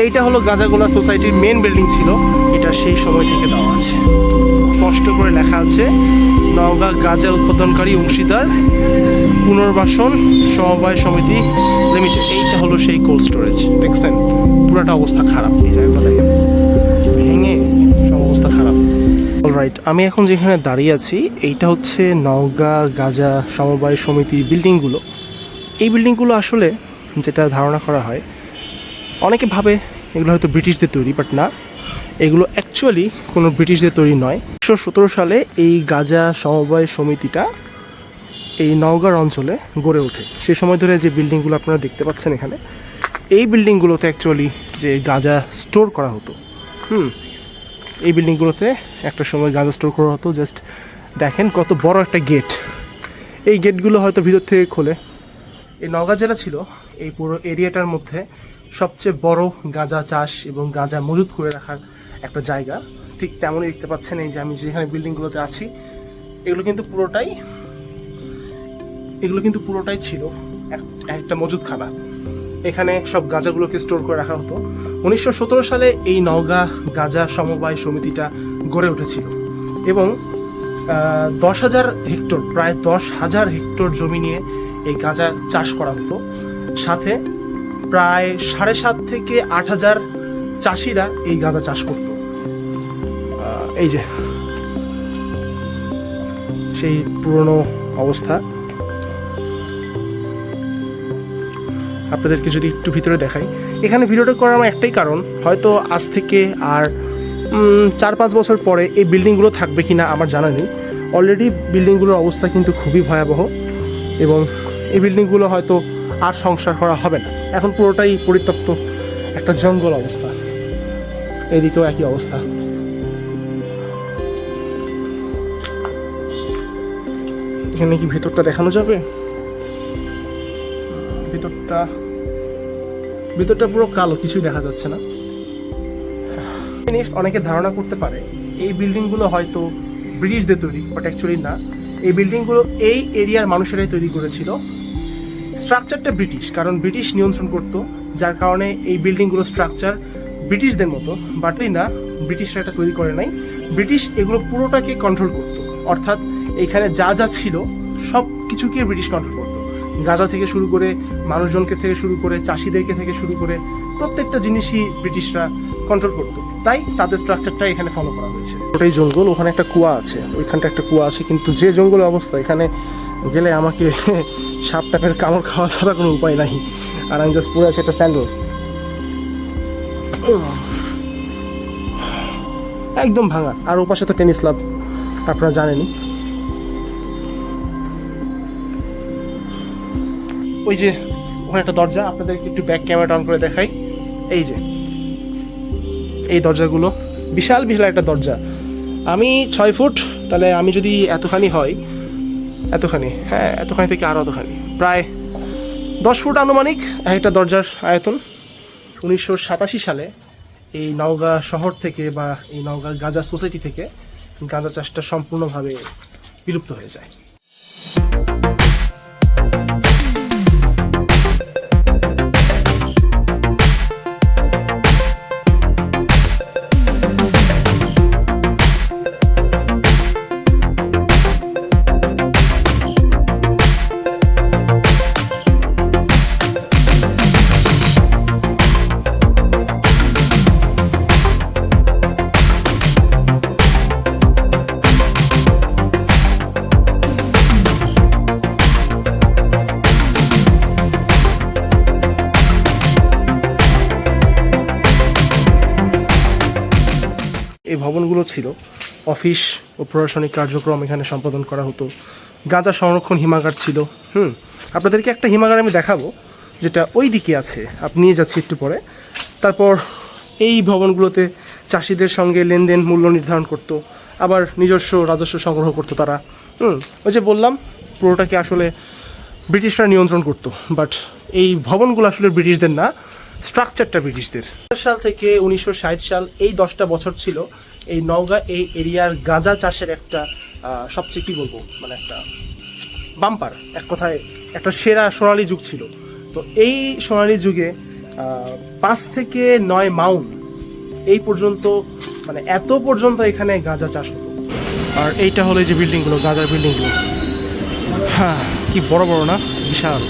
এইটা হলো গাজাগোলা সোসাইটির মেন বিল্ডিং ছিল। এটা সেই সময় থেকে দেওয়া আছে। স্পষ্ট করে লেখা আছে, নওগাঁ গাঁজা উৎপাদনকারী অংশীদার পুনর্বাসন সমবায় সমিতি লিমিটেড এইটা হলো সেই কোল্ড স্টোরেজ দেখছেন, পুরাটা অবস্থা খারাপ। এই জায়গাটা দেখেন, ভেঙে সব অবস্থা খারাপ। রাইট আমি এখন যেখানে দাঁড়িয়ে আছি, এইটা হচ্ছে নওগাঁ গাজা সমবায় সমিতির বিল্ডিংগুলো এই বিল্ডিংগুলো আসলে যেটা ধারণা করা হয় অনেকে ভাবে এগুলো হয়তো ব্রিটিশদের তৈরি বাট না। এগুলো অ্যাকচুয়ালি কোনো ব্রিটিশদের তৈরি নয়। উনিশশো সতেরো সালে এই গাজা সমবায় সমিতিটা এই নওগাঁর অঞ্চলে গড়ে ওঠে। সে সময় ধরে যে বিল্ডিংগুলো আপনারা দেখতে পাচ্ছেন এখানে, এই বিল্ডিংগুলোতে অ্যাকচুয়ালি যে গাঁজা স্টোর করা হতো, হুম, এই বিল্ডিংগুলোতে একটা সময় গাঁজা স্টোর করা হতো। জাস্ট দেখেন কত বড় একটা গেট এই গেটগুলো হয়তো ভিতর থেকে খোলে। এই নওগাঁ জেলা ছিল এই পুরো এরিয়াটার মধ্যে সবচেয়ে বড় গাঁজা চাষ এবং গাঁজা মজুত করে রাখার একটা জায়গা। ঠিক তেমনই দেখতে পাচ্ছেন এই যে আমি যেখানে বিল্ডিংগুলোতে আছি, এগুলো কিন্তু পুরোটাই, এগুলো কিন্তু পুরোটাই ছিল এক- একটা মজুদখানা এখানে সব গাঁজাগুলোকে স্টোর করে রাখা হতো। উনিশশো সতেরো সালে এই নওগাঁ গাঁজা সমবায় সমিতিটা গড়ে উঠেছিল এবং দশ হাজার হেক্টর, প্রায় দশ হাজার হেক্টর জমি নিয়ে এই গাঁজা চাষ করা হতো। সাথে প্রায় সাড়ে সাত থেকে আট হাজার চাষিরা এই গাঁজা চাষ করত। এই যে, সেই পুরনো অবস্থা। আপনাদেরকে যদি একটু ভিতরে দেখাই, এখানে ভিডিওটা করার আমার একটাই কারণ, হয়তো আজ থেকে আর চার পাঁচ বছর পরে এই বিল্ডিংগুলো থাকবে কি না আমার জানা নেই। অলরেডি বিল্ডিংগুলোর অবস্থা কিন্তু খুবই ভয়াবহ এবং এই বিল্ডিংগুলো হয়তো আর সংসার করা হবে না। এখন পুরোটাই পরিত্যক্ত, একটা জঙ্গল অবস্থা। এদিকেও একই অবস্থা। এখানে কি ভেতরটা দেখানো যাবে? ভিতরটা ভিতরটা পুরো কালো, কিছুই দেখা যাচ্ছে না। জিনিস অনেকে ধারণা করতে পারে, এই বিল্ডিংগুলো হয়তো ব্রিটিশদের তৈরি, বাট অ্যাকচুয়ালি না। এই বিল্ডিংগুলো এই এরিয়ার মানুষেরাই তৈরি করেছিল। স্ট্রাকচারটা ব্রিটিশ, কারণ ব্রিটিশ নিয়ন্ত্রণ করতো, যার কারণে এই বিল্ডিংগুলো স্ট্রাকচার ব্রিটিশদের মতো বাটই না, ব্রিটিশরা এটা তৈরি করে নাই। ব্রিটিশ এগুলো পুরোটাকে কন্ট্রোল করতো, অর্থাৎ এখানে যা যা ছিল, সব কিছুকে ব্রিটিশ কন্ট্রোল করতো। গাজা থেকে শুরু করে মানুষজনকে থেকে শুরু করে, চাষিদেরকে থেকে শুরু করে প্রত্যেকটা জিনিসই ব্রিটিশরা কন্ট্রোল করতো। তাই তাদের স্ট্রাকচারটা এখানে ফলো করা হয়েছে। ওটাই জঙ্গল, ওখানে একটা কুয়া আছে ওইখানটা একটা কুয়া আছে, কিন্তু যে জঙ্গলের অবস্থা, এখানে গেলে আমাকে সাপ টাপের কামড় খাওয়া ছাড়া কোনো উপায় নাই। আর আমি জাস্ট পরে আছি একটা স্যান্ডেল। একদম ভাঙা। আর ওপাশে তো টেনিস লাভ আপনারা জানেনই। ওই যে, ওখানে একটা দরজা, আপনাদেরকে একটু ব্যাক ক্যামেরা অন করে দেখাই। এই যে, এই দরজাগুলো। বিশাল বিশাল একটা দরজা। আমি ছয় ফুট, তাহলে আমি যদি এতখানি হয় এতখানি। হ্যাঁ এতখানি থেকে আরও এতখানি প্রায় দশ ফুট আনুমানিক একটা দরজার আয়তন। উনিশশো সাতাশি সালে এই নওগাঁ শহর থেকে বা এই নওগাঁ গাঁজা সোসাইটি থেকে গাঁজা চাষটা সম্পূর্ণভাবে বিলুপ্ত হয়ে যায়। ভবনগুলো ছিল। অফিস ও প্রশাসনিক কার্যক্রম এখানে সম্পাদন করা হতো। গাঁজা সংরক্ষণ হিমাগার ছিল। হুম, আপনাদেরকে একটা হিমাগার আমি দেখাবো, যেটা ওই দিকে আছে। আপনি নিয়ে যাচ্ছি একটু পরে। তারপর এই ভবনগুলোতে চাষিদের সঙ্গে লেনদেন মূল্য নির্ধারণ করতো, আবার নিজস্ব রাজস্ব সংগ্রহ করতো তারা। হুম, ওই যে বললাম, পুরোটাকে আসলে ব্রিটিশরা নিয়ন্ত্রণ করতো। বাট এই ভবনগুলো আসলে ব্রিটিশদের না, স্ট্রাকচারটা ব্রিটিশদের। সাল থেকে উনিশশো ষাট সাল এই দশটা বছর ছিল এই নওগাঁ, এই এরিয়ার গাঁজা চাষের একটা সবচেয়ে কী বলব মানে একটা বাম্পার এক কথায় একটা সেরা সোনালী যুগ ছিল। তো এই সোনালী যুগে পাঁচ থেকে নয় মাউন্ট এই পর্যন্ত মানে এত পর্যন্ত এখানে গাঁজা চাষ হতো। আর এইটা হলো যে বিল্ডিংগুলো, গাঁজার বিল্ডিংগুলো। হ্যাঁ কি বড় বড় না, বিশাল।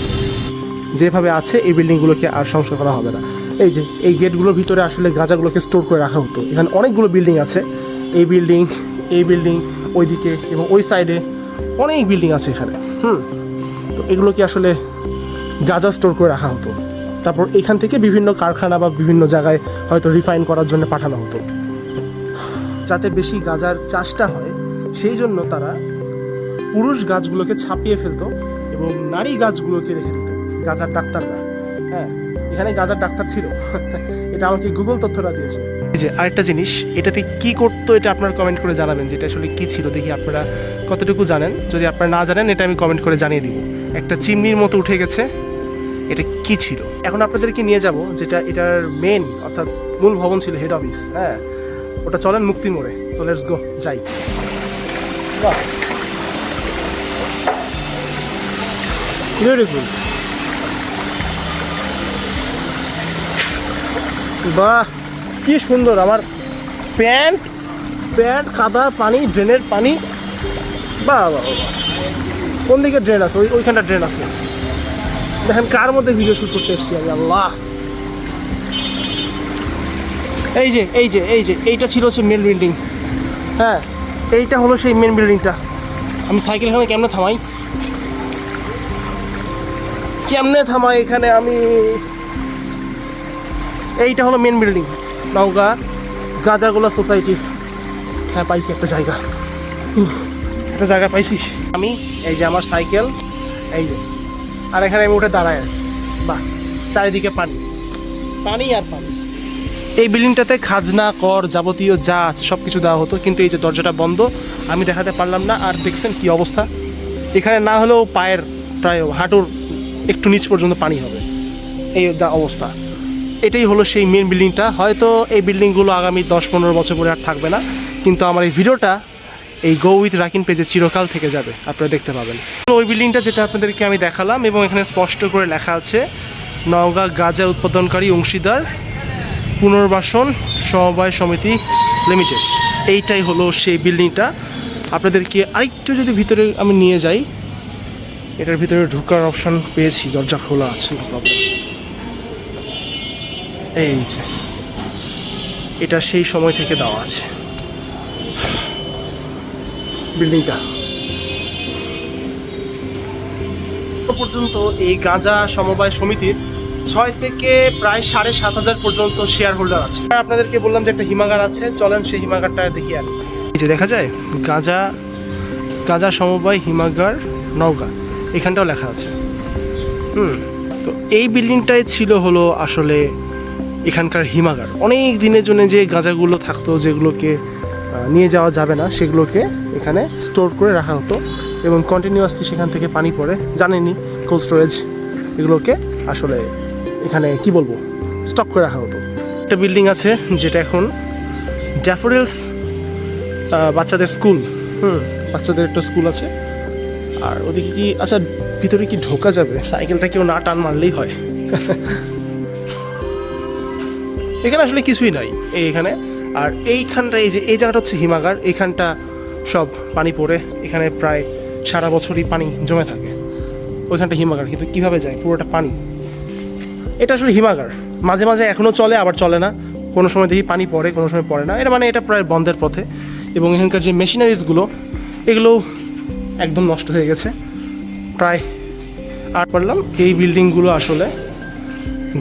যেভাবে আছে, এই বিল্ডিংগুলোকে আর সংস্কার করা হবে না। এই যে, এই গেটগুলোর ভিতরে আসলে গাঁজাগুলোকে স্টোর করে রাখা হতো। এখানে অনেকগুলো বিল্ডিং আছে। এই বিল্ডিং এই বিল্ডিং ওইদিকে এবং ওই সাইডে অনেক বিল্ডিং আছে এখানে। হুম। তো এগুলোকে আসলে গাঁজা স্টোর করে রাখা হতো। তারপর এখান থেকে বিভিন্ন কারখানা বা বিভিন্ন জায়গায় হয়তো রিফাইন করার জন্য পাঠানো হতো। যাতে বেশি গাঁজার চাষটা হয়, সেই জন্য তারা পুরুষ গাছগুলোকে ছাপিয়ে ফেলতো এবং নারী গাছগুলোকে রেখে দিত, গাজার ডাক্তাররা। হ্যাঁ। এখানে গাজার ডাক্তার ছিল, এটা আমাকে গুগল তথ্যটা দিয়েছে। যে আরেকটা জিনিস, এটাতে কি করতো এটা আপনারা কমেন্ট করে জানাবেন যে এটা আসলে কি ছিল, দেখি আপনারা কতটুকু জানেন। যদি আপনারা না জানেন, এটা আমি কমেন্ট করে জানিয়ে দিব। একটা চিমনির মতো উঠে গেছে, এটা কি ছিল? এখন আপনাদেরকে নিয়ে যাব, যেটা এটার মেন অর্থাৎ মূল ভবন ছিল হেড অফিস হ্যাঁ? ওটা চলেন মুক্তি মোড়ে। সো লেটস গো যাই। বিউটিফুল বাহ, কি সুন্দর, আমার প্যান্ট প্যান্ট কাদা পানি, ড্রেনের পানি। বাহ বাহ। কোন দিকে ড্রেন আছে? ওই, ওইখানটা ড্রেন আছে। দেখেন কার মধ্যে ভিডিও শুট করতে এসছি আমি, আল্লাহ। এই যে এই যে এই যে, এইটা ছিল হচ্ছে মেন বিল্ডিং হ্যাঁ এইটা হলো সেই মেন বিল্ডিংটা আমি সাইকেল এখানে কেমনে থামাই? কেমনে থামাই এখানে আমি? এইটা হলো মেন বিল্ডিং নওগাঁ গাজাগোলা সোসাইটির হ্যাঁ পাইছি একটা জায়গা। একটা জায়গা পাইছি। আমি, এই যে আমার সাইকেল, এই যে, আর এখানে আমি উঠে দাঁড়ায় আছি। বাহ, চারিদিকে পানি। পানি আর পানি। এই বিল্ডিংটাতে খাজনা, কর যাবতীয় যা আছে সব কিছু দেওয়া হতো, কিন্তু এই যে দরজাটা বন্ধ, আমি দেখাতে পারলাম না। আর দেখছেন কি অবস্থা? এখানে না হলেও পায়ের প্রায় হাঁটুর একটু নিচ পর্যন্ত পানি হবে। এই অবস্থা। এটাই হলো সেই মেন বিল্ডিংটা হয়তো এই বিল্ডিংগুলো আগামী দশ পনেরো বছর পরে আর থাকবে না। কিন্তু আমার এই ভিডিওটা এই গো উইথ রাকিন পেজে চিরকাল থেকে যাবে। আপনারা দেখতে পাবেন। ওই বিল্ডিংটা যেটা আপনাদেরকে আমি দেখালাম এবং এখানে স্পষ্ট করে লেখা আছে, নওগাঁ গাঁজা উৎপাদনকারী অংশীদার পুনর্বাসন সমবায় সমিতি লিমিটেড এইটাই হলো সেই বিল্ডিংটা আপনাদেরকে আরেকটু যদি ভিতরে আমি নিয়ে যাই, এটার ভিতরে ঢোকার অপশন পেয়েছি, দরজা খোলা আছে problem। এই যে, এটা সেই সময় থেকে দেওয়া আছে। বিল্ডিংটা। পর্যন্ত এই গাঁজা সমবায় সমিতির ছয় থেকে প্রায় সাড়ে সাত হাজার পর্যন্ত শেয়ার হোল্ডার আছে আপনাদেরকে বললাম যে একটা হিমাগার আছে, চলেন সেই হিমাগারটা দেখি আর। যে দেখা যায়, গাঁজা গাঁজা সমবায় হিমাগার নওগাঁ, এখানটাও লেখা আছে। হুম, তো এই বিল্ডিংটাই ছিল হলো আসলে এখানকার হিমাগার। অনেক দিনের জন্য যে গাঁজাগুলো থাকতো, যেগুলোকে নিয়ে যাওয়া যাবে না, সেগুলোকে এখানে স্টোর করে রাখা হতো এবং কন্টিনিউয়াসলি সেখান থেকে পানি পড়ে। জানেনই কোল্ড স্টোরেজ এগুলোকে আসলে এখানে, কি বলব স্টক করে রাখা হতো। একটা বিল্ডিং আছে যেটা এখন ড্যাফোডিলস বাচ্চাদের স্কুল হুম, বাচ্চাদের একটা স্কুল আছে। আর ওদিকে কি আচ্ছা ভিতরে কি ঢোকা যাবে? সাইকেলটা কেউ না টান মারলেই হয়। এখানে আসলে কিছুই নাই এখানে। আর এইখানটা এই যে, এই জায়গাটা হচ্ছে হিমাগার, এইখানটা সব পানি পড়ে, এখানে প্রায় সারা বছরই পানি জমে থাকে। ওইখানটা হিমাগার, কিন্তু কীভাবে যায়? পুরোটা পানি। এটা আসলে হিমাগার। মাঝে মাঝে এখনও চলে, আবার চলে না। কোনো সময় দেখি পানি পড়ে, কোনো সময় পড়ে না। এটা মানে এটা প্রায় বন্ধের পথে। এবং এখানকার যে মেশিনারিজগুলো এগুলো একদম নষ্ট হয়ে গেছে। প্রায়, আর পারলাম এই বিল্ডিংগুলো আসলে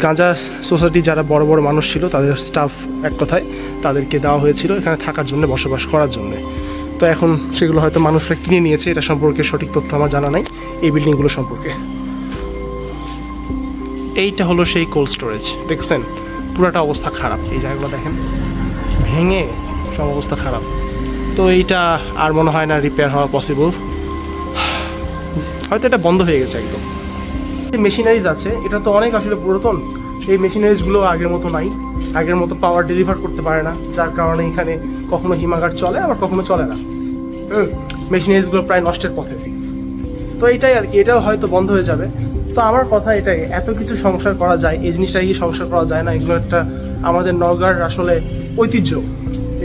গাঁজা সোসাইটি যারা বড় বড় মানুষ ছিল, তাদের স্টাফ এক কথায় তাদেরকে দেওয়া হয়েছিল এখানে থাকার জন্য, বসবাস করার জন্য। তো এখন সেগুলো হয়তো মানুষরা কিনে নিয়েছে, এটা সম্পর্কে সঠিক তথ্য আমার জানা নাই, এই বিল্ডিংগুলো সম্পর্কে। এইটা হলো সেই কোল্ড স্টোরেজ দেখছেন? পুরাটা অবস্থা খারাপ, এই জায়গাগুলো দেখেন। ভেঙে সব অবস্থা খারাপ। তো এইটা আর মনে হয় না রিপেয়ার হওয়া পসিবল হয়তো এটা বন্ধ হয়ে গেছে একদম। মেশিনারিজ আছে, এটা তো অনেক আসলে পুরাতন। এই মেশিনারিজগুলো আগের মতো নাই। আগের মতো পাওয়ার ডেলিভার করতে পারে না, যার কারণে এখানে কখনো হিমাগার চলে, আবার কখনো চলে না। মেশিনারিজগুলো প্রায় নষ্টের পথে। তো এটাই আর কি, এটাও হয়তো বন্ধ হয়ে যাবে। তো আমার কথা এটাই, এত কিছু সংসার করা যায়, এই জিনিসটা কি সংসার করা যায় না? এগুলো একটা আমাদের নওগাঁর আসলে ঐতিহ্য।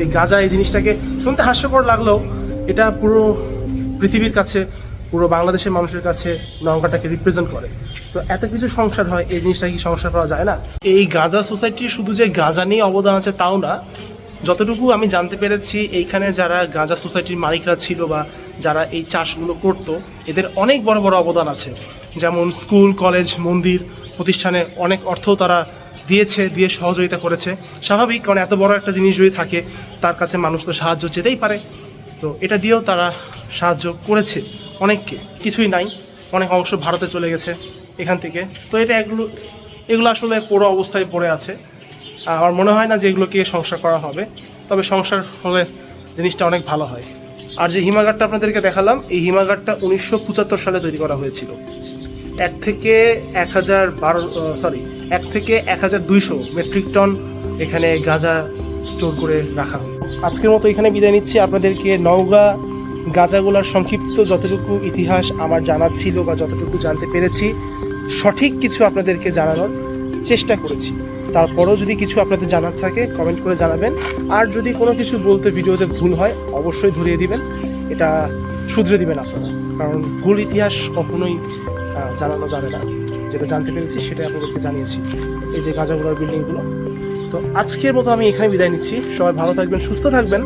এই গাঁজা, এই জিনিসটাকে শুনতে হাস্যকর লাগলেও এটা পুরো পৃথিবীর কাছে, পুরো বাংলাদেশের মানুষের কাছে নওগাঁটাকে রিপ্রেজেন্ট করে। তো এত কিছু সংসার হয়, এই জিনিসটা কি সংসার করা যায় না? এই গাঁজা সোসাইটির শুধু যে গাঁজা নিয়ে অবদান আছে তাও না। যতটুকু আমি জানতে পেরেছি, এইখানে যারা গাঁজা সোসাইটির মালিকরা ছিল বা যারা এই চাষগুলো করতো, এদের অনেক বড় বড় অবদান আছে। যেমন স্কুল, কলেজ, মন্দির প্রতিষ্ঠানে অনেক অর্থ তারা দিয়েছে, দিয়ে সহযোগিতা করেছে। স্বাভাবিক, কারণ এত বড় একটা জিনিস যদি থাকে, তার কাছে মানুষ তো সাহায্য চেতেই পারে। তো এটা দিয়েও তারা সাহায্য করেছে অনেককে। কিছুই নাই, অনেক অংশ ভারতে চলে গেছে। এখান থেকে। তো এটা এগুলো এগুলো আসলে পুরো অবস্থায় পড়ে আছে। আমার মনে হয় না যে এগুলোকে সংসার করা হবে। তবে সংসার হলে জিনিসটা অনেক ভালো হয়। আর যে হিমাগারটা আপনাদেরকে দেখালাম, এই হিমাগারটা উনিশশো পঁচাত্তর সালে তৈরি করা হয়েছিল। এক থেকে এক হাজার বারো সরি এক থেকে এক হাজার দুইশো মেট্রিক টন এখানে গাঁজা স্টোর করে রাখা হয় আজকের মতো এখানে বিদায় নিচ্ছি। আপনাদেরকে নওগাঁ গাঁজাগুলার সংক্ষিপ্ত যতটুকু ইতিহাস আমার জানা ছিল বা যতটুকু জানতে পেরেছি সঠিক কিছু আপনাদেরকে জানানোর চেষ্টা করেছি। তারপরেও যদি কিছু আপনাদের জানার থাকে কমেন্ট করে জানাবেন। আর যদি কোনো কিছু বলতে ভিডিওতে ভুল হয়, অবশ্যই ধরিয়ে দিবেন। এটা শুধরে দিবেন আপনারা। কারণ ভুল ইতিহাস কখনোই জানানো যাবে না। যেটা জানতে পেরেছি সেটা আপনাদেরকে জানিয়েছি। এই যে গাঁজাগুলোর বিল্ডিংগুলো। তো আজকের মতো আমি এখানে বিদায় নিচ্ছি। সবাই ভালো থাকবেন, সুস্থ থাকবেন।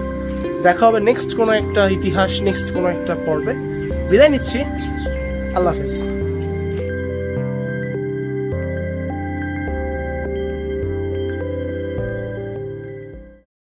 দেখা হবে নেক্সট কোনো একটা ইতিহাস নেক্সট কোনো একটা পর্বে। বিদায় নিচ্ছি। আল্লাহ হাফেজ।